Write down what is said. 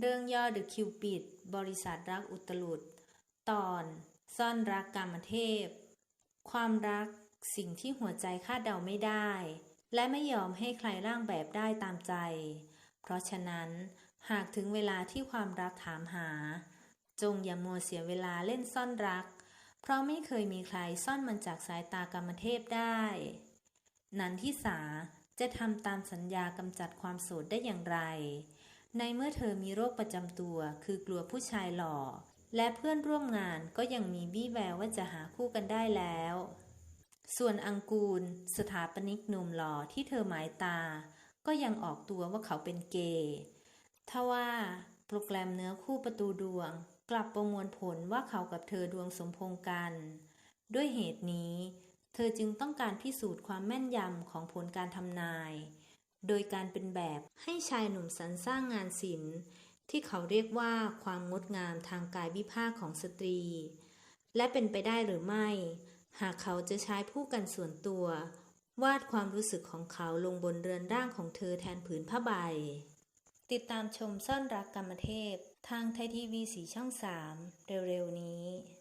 เรื่องย่อดึกคิวปิดบริษัทรักอุตลุด ตอน ซ่อนรักกามเทพ ความรักสิ่งที่หัวใจคาดเดาไม่ได้ และไม่ยอมให้ใครร่างแบบได้ตามใจ เพราะฉะนั้นหากถึงเวลาที่ความรักถามหา จงอย่ามัวเสียเวลาเล่นซ่อนรัก เพราะไม่เคยมีใครซ่อนมันจากสายตากรรมเทพได้ นันทิสาจะทำตามสัญญากำจัดความโสดได้อย่างไร ในเมื่อเธอมีโรคประจำตัว คือกลัวผู้ชายหล่อ และเพื่อนร่วมงานก็ยังมีวี่แววว่าจะหาคู่กันได้แล้ว ส่วนอังกูล สถาปนิกหนุ่มหล่อที่เธอหมายตา ก็ยังออกตัวว่าเขาเป็นเกย์ทว่าโปรแกรมเนื้อคู่ประตูดวง กลับประมวลผลว่าเขากับเธอดวงสมพงกัน ด้วยเหตุนี้ เธอจึงต้องการพิสูจน์ความแม่นยำของผลการทำนาย โดยการเป็นแบบให้ชายหนุ่มสรรสร้างงานศิลป์ ที่เขาเรียกว่าความงดงามทางกายวิภาคของสตรี และเป็นไปได้หรือไม่ หากเขาจะใช้ผู้กันส่วนตัว วาดความรู้สึกของเขาลงบนเรือนร่างของเธอแทนผืนผ้าใบ ติดตามชมซ่อนรักกรรมเทพ ทางไทยทีวีสีช่อง 3 เร็วๆนี้